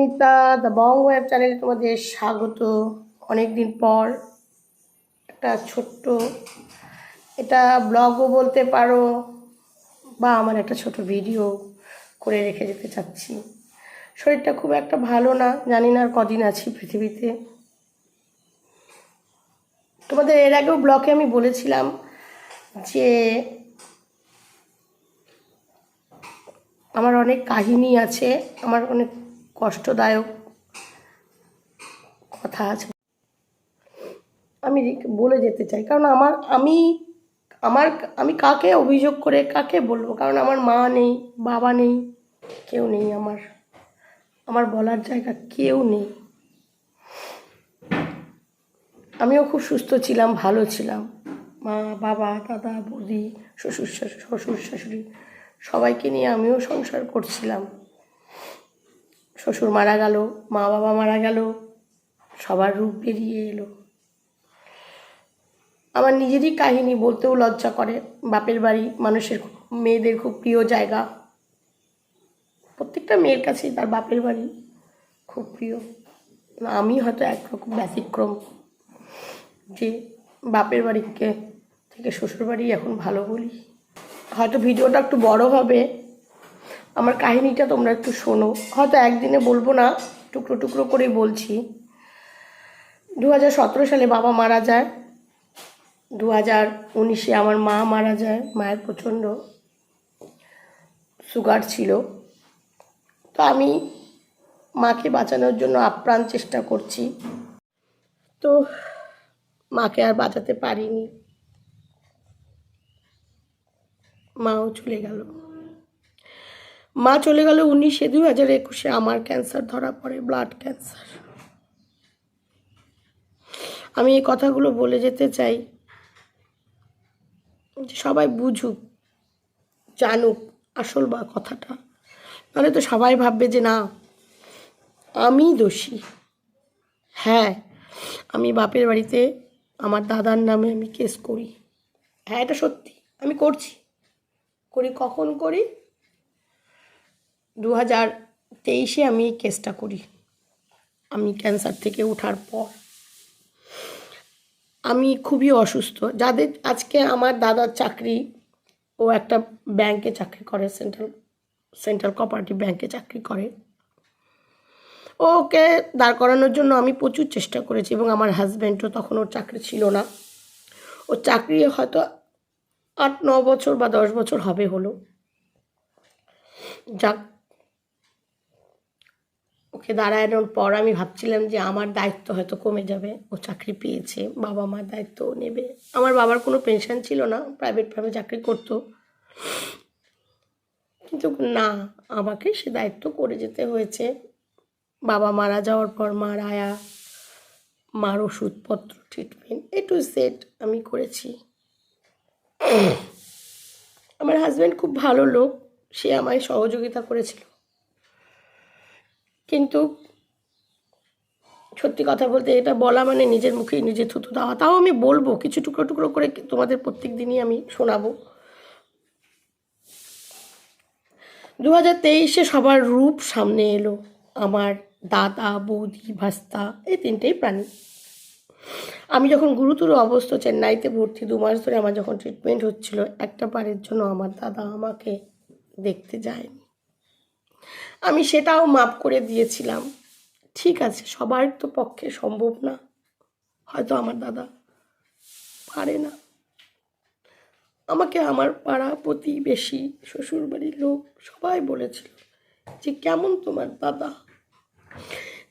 Moumita the Bong web চ্যানেলে তোমাদের স্বাগত। অনেক দিন পর একটা ছোট্ট, এটা ব্লগও বলতে পারো বা আমার একটা ছোট ভিডিও করে রেখে যেতে চাচ্ছি। শরীরটা খুব একটা ভালো না, জানি না আর কদিন আছি পৃথিবীতে। তোমাদের এর আগেও ব্লগে আমি বলেছিলাম যে আমার অনেক কাহিনী আছে, আমার অনেক কষ্টদায়ক কথা আছে। আমি বলে যেতে চাই। কারণ আমার আমি আমার আমি কাকে অভিযোগ করে কাকে বলব? কারণ আমার মা নেই, বাবা নেই, কেউ নেই আমার। আমার বলার জায়গা কেউ নেই। আমিও খুব সুস্থ ছিলাম, ভালো ছিলাম। মা, বাবা, দাদা, বৌদি, শ্বশুর শাশুড়ি শ্বশুর শাশুড়ি, সবাইকে নিয়ে আমিও সংসার করছিলাম। শ্বশুর মারা গেল, মা বাবা মারা গেল, সবার রূপ বেরিয়ে এলো। আমার নিজেরই কাহিনী বলতেও লজ্জা করে। বাপের বাড়ি মানুষের মেয়েদের খুব প্রিয় জায়গা। প্রত্যেকটা মেয়ের কাছেই তার বাপের বাড়ি খুব প্রিয়। আমি হয়তো একরকম ব্যতিক্রম যে বাপের বাড়িকে থেকে শ্বশুর বাড়ি এখন ভালো বলি। হয়তো ভিডিওটা একটু বড় হবে। আমার কাহিনীটা তোমরা একটু শোনো। হয়তো একদিনে বলব না, টুকরো টুকরো করেই বলছি। দু হাজার সতেরো সালে বাবা মারা যায়। দু হাজার উনিশে আমার মা মারা যায়, মায়ের প্রচণ্ড সুগার ছিল। তো আমি মাকে বাঁচানোর জন্য আপ্রাণ চেষ্টা করছি। তো মাকে আর বাঁচাতে পারিনি। মাও চলে গেল। মা চলে গেল উনিশে দুই হাজার একুশে। আমার ক্যান্সার ধরা পড়ে ব্লাড ক্যান্সার আমি এই কথাগুলো বলে যেতে চাই সবাই বুঝুক, জানুক আসল বা কথাটা। নাহলে তো সবাই ভাববে যে না, আমি দোষী। হ্যাঁ আমি বাপের বাড়িতে আমার দাদার নামে আমি কেস করি। হ্যাঁ এটা সত্যি, আমি করছি। করি, কখন করি? দু হাজার তেইশে আমি কেসটা করি। আমি ক্যান্সার থেকে ওঠার পর। আমি খুবই অসুস্থ। যাদের আজকে আমার দাদার চাকরি, ও একটা ব্যাংকে চাকরি করে সেন্ট্রাল সেন্ট্রাল কোঅপারেটিভ ব্যাংকে চাকরি করে। ওকে দাঁড় করানোর জন্য আমি প্রচুর চেষ্টা করেছি এবং আমার হাজব্যান্ডও তখন ওর চাকরি ছিল না। ওর চাকরি হয়তো আট, ন বছর বা দশ বছর হবে হলো। যাক ওকে দাঁড়ানোর পর আমি ভাবছিলাম যে আমার দায়িত্ব হয়তো কমে যাবে। ও চাকরি পেয়েছে, বাবা মার দায়িত্ব নেবে। আমার বাবার কোনো পেনশন ছিল না প্রাইভেটভাবে চাকরি করতো। কিন্তু না, আমাকে সে দায়িত্ব করে যেতে হয়েছে। বাবা মারা যাওয়ার পর মার আয়া মার ওষুধপত্র ট্রিটমেন্ট এ টু সেট আমি করেছি। আমার হাজব্যান্ড খুব ভালো লোক, সে আমায় সহযোগিতা করেছিল। কিন্তু সত্যি কথা বলতে এটা বলা মানে নিজের মুখেই নিজে থুতু দেওয়া। তাও আমি বলব, কিছু টুকরো টুকরো করে তোমাদের প্রত্যেক দিনই আমি শোনাবো। দু হাজার তেইশে সবার রূপ সামনে এলো, আমার দাদা, বৌদি, ভাস্তা, এই তিনটেই প্রাণী। আমি যখন গুরুতর অবস্থা চেন্নাইতে ভর্তি, দু মাস ধরে আমার যখন ট্রিটমেন্ট হচ্ছিল, একটা বারের জন্য আমার দাদা আমাকে দেখতে যায়নি। আমি সেটাও মাপ করে দিয়েছিলাম। ঠিক আছে, সবার তো পক্ষে সম্ভব না। হয়তো আমার দাদা পারে না। আমাকে আমার পাড়া প্রতিবেশী, শ্বশুরবাড়ির লোক সবাই বলেছিল যে, কেমন তোমার দাদা?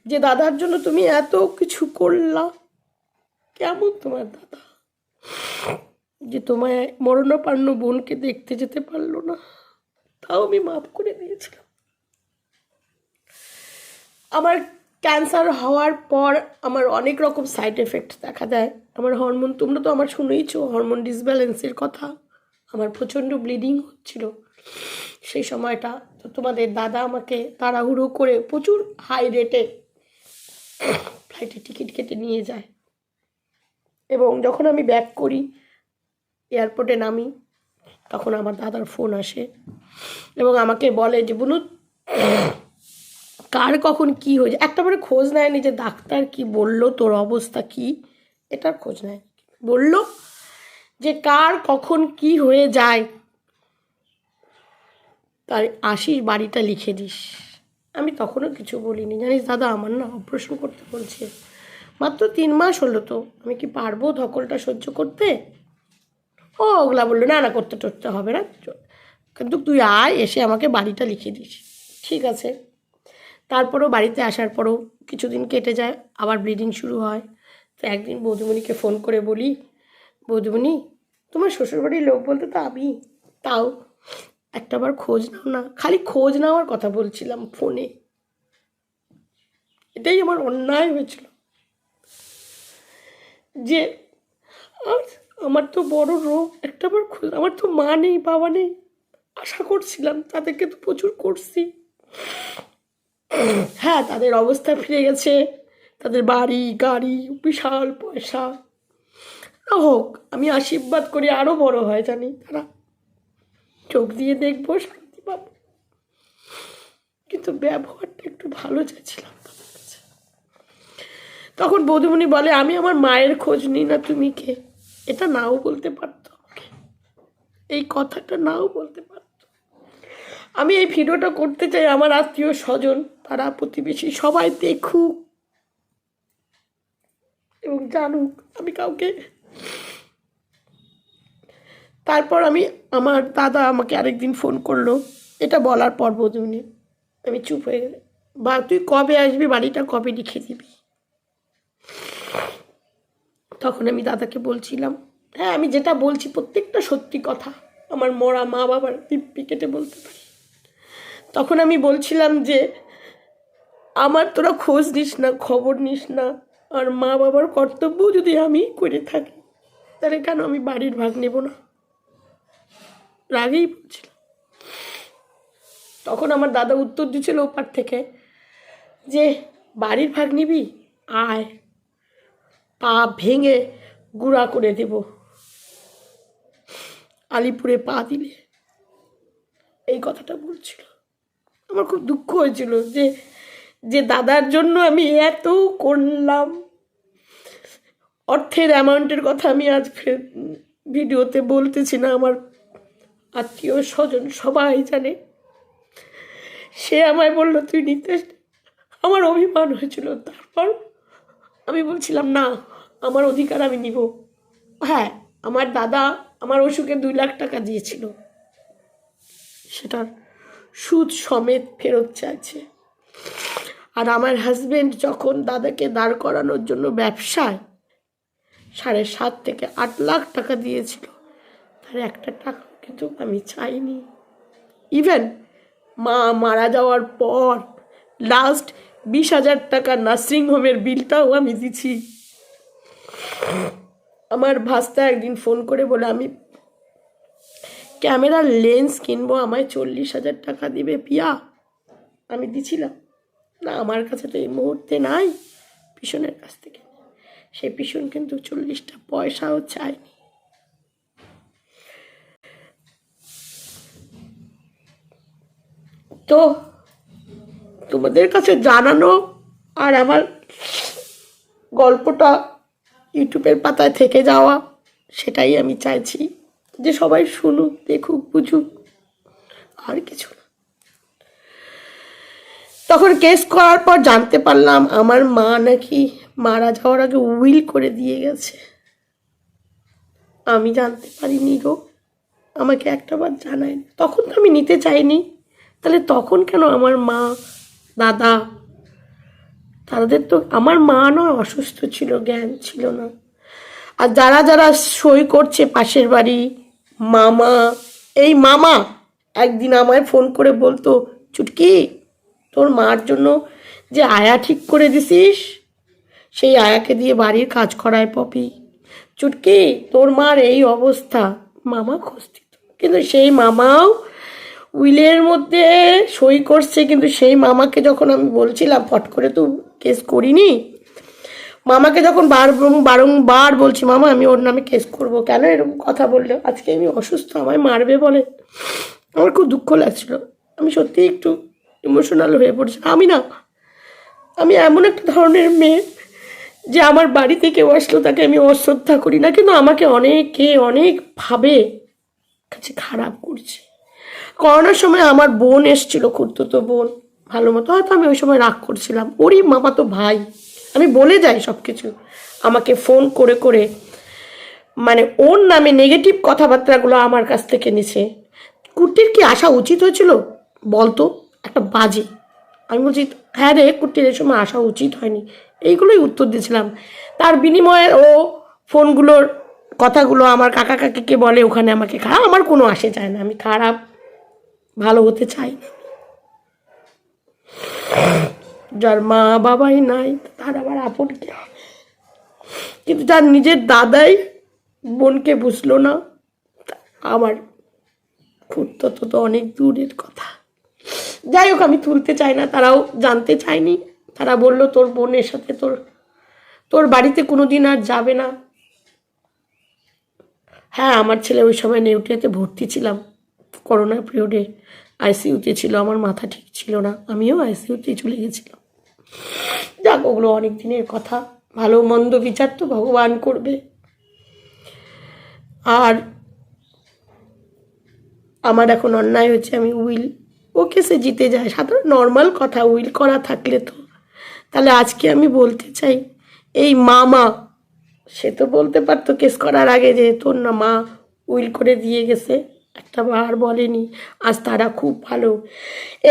যে দাদার জন্য তুমি এত কিছু করলা। কেমন তোমার দাদা? যে তোমায় মরণাপান্ন বোনকে দেখতে যেতে পারল না। তাও আমি মাফ করে দিয়েছিলাম। আমার ক্যান্সার হওয়ার পর আমার অনেক রকম সাইড এফেক্ট দেখা দেয়। আমার হরমোন তোমরা তো আমার শুনেইছো হরমোন ডিসব্যালেন্সের কথা। আমার প্রচণ্ড ব্লিডিং হচ্ছিল সেই সময়টা। তো তোমাদের দাদা আমাকে তাড়াহুড়ো করে প্রচুর হাই রেটে ফ্লাইটে টিকিট কেটে নিয়ে যায়। এবং যখন আমি ব্যাক করি এয়ারপোর্টে নামি, তখন আমার দাদার ফোন আসে এবং আমাকে বলে যে, বুনুত কার কখন কি হয়ে যায় একটা বারে খোঁজ নেয়নি যে ডাক্তার কি বলল, তোর অবস্থা কি? এটার খোঁজ নেয় বলল যে কার কখন কি হয়ে যায়। তার আশিস বাড়িটা লিখে দিস। আমি তখনও কিছু বলিনি। জানিস দাদা, আমার না অপারেশন করতে বলছে। মাত্র তিন মাস হলো তো। আমি কি পারব ধকলটা সহ্য করতে? ও, ওগুলা বলল, না না, করতে টরতে হবে না। কিন্তু তুই আয়, এসে আমাকে বাড়িটা লিখে দিস। ঠিক আছে। তারপরেও বাড়িতে আসার পরও কিছুদিন কেটে যায়, আবার ব্লিডিং শুরু হয়। তো একদিন বৌদিমণিকে ফোন করে বলি, বৌদিমণি, তোমার শ্বশুরবাড়ির লোক বলতে তো আমি, তাও একটাবার খোঁজ নাও না। খালি খোঁজ নেওয়ার কথা বলছিলাম ফোনে এটাই আমার অন্যায় হয়েছিল। যে আর আমার তো বড় রোগ একটাবার খোঁজ, আমার তো মা নেই, বাবা নেই, আশা করছিলাম, তাদেরকে তো প্রচুর করছি। হ্যাঁ তাদের অবস্থা ফিরে গেছে। তাদের বাড়ি, গাড়ি, বিশাল পয়সা। হোক, আমি আশীর্বাদ করি আরও বড় হয়, জানি তারা। চোখ দিয়ে দেখব, শান্তি পাবো। কিন্তু ব্যবহারটা একটু ভালো চাইছিলাম তখন বৌদিমণি বলে, আমি আমার মায়ের খোঁজ নিই না, তুমি কে? এটা নাও বলতে পারতো এই কথাটা নাও বলতে পারতো। আমি এই ভিডিওটা করতে চাই আমার আত্মীয় স্বজন পাড়া প্রতিবেশী, সবাই দেখুক এবং জানুক আমি কাউকে। তারপর আমি, আমার দাদা আমাকে আরেকদিন ফোন করল, এটা বলার পর বোঝুনি। আমি চুপ হয়ে গেলে, বা তুই কবে আসবি, বাড়িটা কবে লিখে দিবি? তখন আমি দাদাকে বলছিলাম হ্যাঁ আমি যেটা বলছি প্রত্যেকটা সত্যি কথা। আমার মরা মা বাবার পিপ্পি কেটে বলতে পারি। তখন আমি বলছিলাম যে, আমার তোরা খোঁজ নিস না, খবর নিস না, আর মা বাবার কর্তব্য যদি আমি করে থাকি, তাহলে কেন আমি বাড়ির ভাগ নেব না? রাগেই বলছিলাম। তখন আমার দাদা উত্তর দিচ্ছিল ওপার থেকে যে, বাড়ির ভাগ নিবি? আয়, পা ভেঙে গুঁড়া করে দেব। আলিপুরে পা দিলে। এই কথাটা বলছিল। আমার খুব দুঃখ হয়েছিল যে যে দাদার জন্য আমি এত করলাম। অর্থের অ্যামাউন্টের কথা আমি আজ ভিডিওতে বলতেছি না, আমার আত্মীয় স্বজন সবাই জানে। সে আমায় বলল, তুই নিতে আমার অভিমান হয়েছিল। তারপর আমি বলছিলাম, না, আমার অধিকার আমি নিব। হ্যাঁ আমার দাদা আমার অসুখে দুই লাখ টাকা দিয়েছিল। সেটার সুদ সমেত ফেরত চাইছে। আর আমার হাজব্যান্ড যখন দাদাকে দাঁড় করানোর জন্য ব্যবসায় সাড়ে সাত থেকে আট লাখ টাকা দিয়েছিল, তার একটা টাকা কিন্তু আমি চাইনি। ইভেন মা মারা যাওয়ার পর লাস্ট বিশ হাজার টাকা নার্সিং হোমের বিলটাও আমি দিছি। আমার ভাস্তা একদিন ফোন করে বলে, আমি ক্যামেরার লেন্স কিনবো, আমায় চল্লিশ হাজার টাকা দিবে, পিয়া। আমি দিছিলাম। না, আমার কাছে তো এই মুহূর্তে নাই পিছনের কাছ থেকে। সেই পিছন কিন্তু চল্লিশটা পয়সাও চায়নি। তো তোমাদের কাছে জানানো আর আমার গল্পটা ইউটিউবের পাতায় থেকে যাওয়া, সেটাই আমি চাইছি। যে সবাই শুনুক, দেখুক, বুঝুক, আর কিছু না। তখন কেস করার পর জানতে পারলাম আমার মা নাকি মারা যাওয়ার আগে উইল করে দিয়ে গেছে। আমি জানতে পারিনি গো। আমাকে একটাবার জানায়নি। তখন তো আমি নিতে চাইনি। তাহলে তখন কেন আমার মা, দাদা, তাদের তো আমার মা নয়, অসুস্থ ছিল, জ্ঞান ছিল না। আর যারা যারা সই করছে পাশের বাড়ি মামা, এই মামা, একদিন আমায় ফোন করে বলতো, চুটকি, তোর মার জন্য যে আয়া ঠিক করে দিছিস, সেই আয়াকে দিয়ে বাড়ির কাজ করায় পপি। চুটকি, তোর মার এই অবস্থা। মামা খুঁজতি কিন্তু সেই মামাও উইলের মধ্যে সই করছে, কিন্তু সেই মামাকে যখন আমি বলছিলাম, ফট করে তো কেস করিনি? মামাকে যখন বার বারংবার বলছি, মামা, আমি ওর নামে কেস করব কেন? এরকম কথা বললে। আজকে আমি অসুস্থ, আমায় মারবে বলে। আমার খুব দুঃখ লাগছিল। আমি সত্যি একটু ইমোশনাল হয়ে পড়ছে। আমি না, আমি এমন একটা ধরনের মেয়ে যে আমার বাড়িতে কেউ আসলো তাকে আমি অশ্রদ্ধা করি না, কিন্তু আমাকে অনেকে অনেকভাবে কাছে খারাপ করছে। করোনার সময় আমার বোন এসছিল খুঁড়তো তো বোন, ভালো মতো। হয়তো আমি ওই সময় রাগ করছিলাম। ওরই মামা তো ভাই। আমি বলে যাই সব কিছু আমাকে ফোন করে করে মানে ওর নামে নেগেটিভ কথাবার্তাগুলো আমার কাছ থেকে নিছে। কুর্তির কি আসা উচিত হয়েছিল? বলতো, একটা বাজে। আমি বলছি হ্যাঁ রে কুর্তির এই সময় আসা উচিত হয়নি। এইগুলোই উত্তর দিয়েছিলাম। তার বিনিময়ে ও ফোনগুলোর কথাগুলো আমার কাকা কাকিকে বলে, ওখানে আমাকে খারাপ, আমার কোনো আসে যায় না। আমি খারাপ, ভালো হতে চাই না। যার মা বাবাই নাই, তার আবার আপন কে হবে? কিন্তু যার নিজের দাদাই বোনকে বুঝলো না আমার খুঁড়তো তো তো অনেক দূরের কথা। যাই হোক, আমি তুলতে চাই না, তারাও জানতে চায়নি। তারা বলল, তোর বোনের সাথে তোর তোর বাড়িতে কোনো দিন আর যাবে না। হ্যাঁ আমার ছেলে ওই সময় নেউটিয়াতে ভর্তি ছিলাম। করোনা পিরিয়ডে আইসিইউতে ছিল, আমার মাথা ঠিক ছিল না। আমিও আইসিইউতেই চলে গেছিলাম। যাক, ওগুলো অনেক দিনের কথা। ভালো মন্দ বিচার তো ভগবান করবে। আর আমার এখন অন্যায় হচ্ছে আমি উইল ও কেসে জিতে যায়। সাধারণ নর্মাল কথা, উইল করা থাকলে তো। তাহলে আজকে আমি বলতে চাই, এই মামা, সে তো বলতে পারতো কেস করার আগে যে তোর না মা উইল করে দিয়ে গেছে। একটা বার বলেনি, আজ তারা খুব ভালো।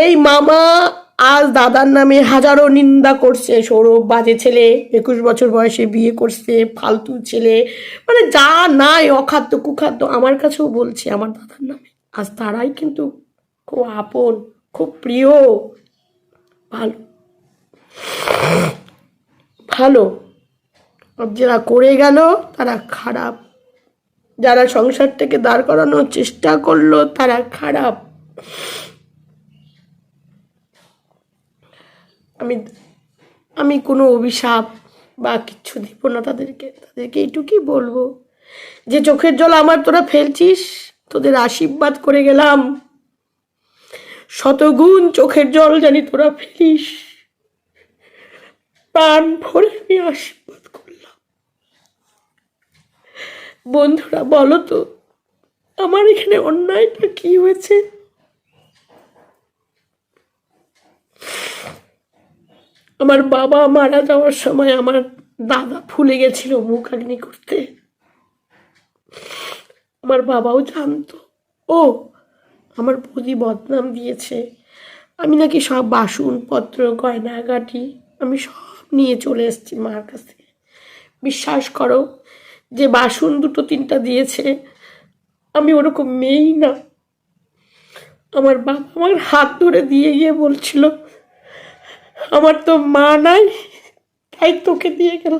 এই মামা আজ দাদার নামে হাজারো নিন্দা করছে সৌরভ, বাজে ছেলে, একুশ বছর বয়সে বিয়ে করছে, ফালতু ছেলে। মানে যা নাই, অখাদ্য, কুখাদ্য আমার কাছেও বলছে আমার দাদার নামে। আজ তারাই কিন্তু খুব আপন, খুব প্রিয়। ভালো। ভালো। যারা করে গেল, তারা খারাপ। যারা সংসারটাকে দাঁড় করানোর চেষ্টা করল, তারা খারাপ। আমি আমি কোনো অভিশাপ বা কিচ্ছু দিব না তাদেরকে। তাদেরকে এইটুকুই বলব যে, চোখের জল আমার তোরা ফেলছিস, তোদের আশীর্বাদ করে গেলাম। শতগুণ চোখের জল জানি তোরা ফেলিস। প্রাণ ভরে আমি আশীর্বাদ করলাম। বন্ধুরা, বলো তো, আমার এখানে অন্যায়টা কি হয়েছে? আমার বাবা মারা যাওয়ার সময় আমার দাদা ফুলে গেছিল মুখ আগ্নি করতে। আমার বাবাও জানতো। ও, আমার বৌদি বদনাম দিয়েছে। আমি নাকি সব বাসনপত্র, গয়নাগাটি, আমি সব নিয়ে চলে এসেছি মার কাছে। বিশ্বাস করো, যে বাসন দুটো তিনটা দিয়েছে, আমি ওরকম মেয়েই না। আমার বাবা আমার হাত ধরে দিয়ে গিয়ে বলছিল আমার তো মা নাই, তাই তোকে দিয়ে গেল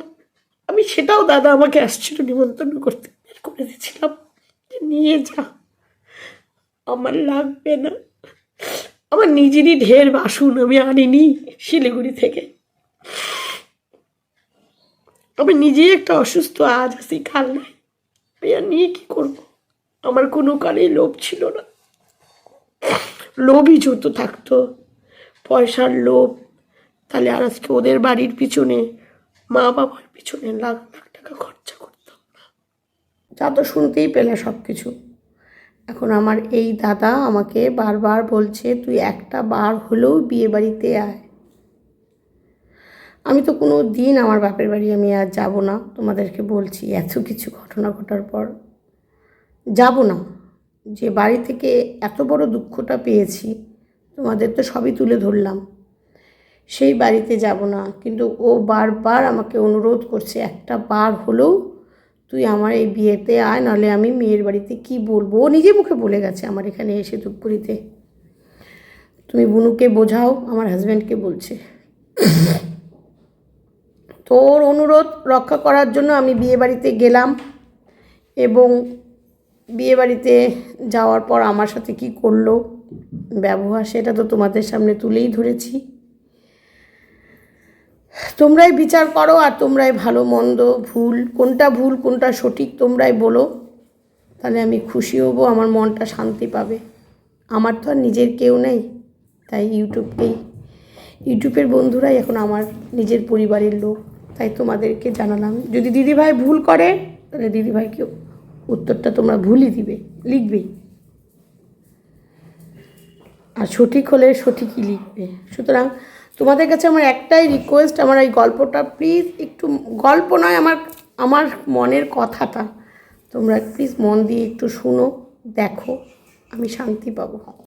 আমি সেটাও দাদা আমাকে আসছিল নিমন্ত্রণ করতে, বের করে দিয়েছিলাম। নিয়ে যা। আমার লাগবে না। আমার নিজেরই ঢের বাসন আমি আনিনি শিলিগুড়ি থেকে। আমি নিজেই একটা অসুস্থ, আজ আছি, কাল নাই। আমি আর নিয়ে কি করব? আমার কোনো কালেই লোভ ছিল না। লোভই যত থাকতো, পয়সার লোভ তাহলে আর আজকে ওদের বাড়ির পিছনে, মা বাবার পিছনে লাখ লাখ টাকা খরচা করতাম না। যা তো শুনতেই পেলে সব কিছু এখন আমার এই দাদা আমাকে বারবার বলছে, তুই একটা বার হলেও বিয়ে বাড়িতে আয়। আমি তো কোনো দিন আমার বাপের বাড়ি আমি আর যাব না। তোমাদেরকে বলছি, এত কিছু ঘটনা ঘটার পর যাব না। যে বাড়ি থেকে এত বড় দুঃখটা পেয়েছি, তোমাদের তো সবই তুলে ধরলাম। সেই বাড়িতে যাব না। কিন্তু ও বারবার আমাকে অনুরোধ করছে, একটা বার হলেও তুই আমার এই বিয়েতে আয়, নাহলে আমি মেয়ের বাড়িতে কি বলব? ও নিজে মুখে বলে গেছে আমার এখানে এসে ধূপগুড়িতে। তুমি বুনুকে বোঝাও, আমার হাজব্যান্ডকে বলছে। তোর অনুরোধ রক্ষা করার জন্য আমি বিয়ে বাড়িতে গেলাম এবং বিয়ে বাড়িতে যাওয়ার পর আমার সাথে কি করল? ব্যবহার সেটা তো তোমাদের সামনে তুলেই ধরেছি। তোমরাই বিচার করো আর তোমরাই ভালো, মন্দ, ভুল, কোনটা ভুল, কোনটা সঠিক তোমরাই বলো। তাহলে আমি খুশি হব, আমার মনটা শান্তি পাবে। আমার তো আর নিজের কেউ নেই, তাই ইউটিউবকেই। ইউটিউবের বন্ধুরাই এখন আমার নিজের পরিবারের লোক, তাই তোমাদেরকে জানালাম। যদি দিদিভাই ভুল করে, তাহলে দিদিভাইকে উত্তরটা তোমরা ভুলই দিবে, লিখবেই। আর সঠিক হলে সঠিকই লিখবে। সুতরাং তোমাদের কাছে আমার একটাই রিকোয়েস্ট আমার এই গল্পটা প্লিজ একটু, গল্প নয়, আমার আমার মনের কথাটা। তোমরা প্লিজ মন দিয়ে একটু শুনো, দেখো, আমি শান্তি পাবো।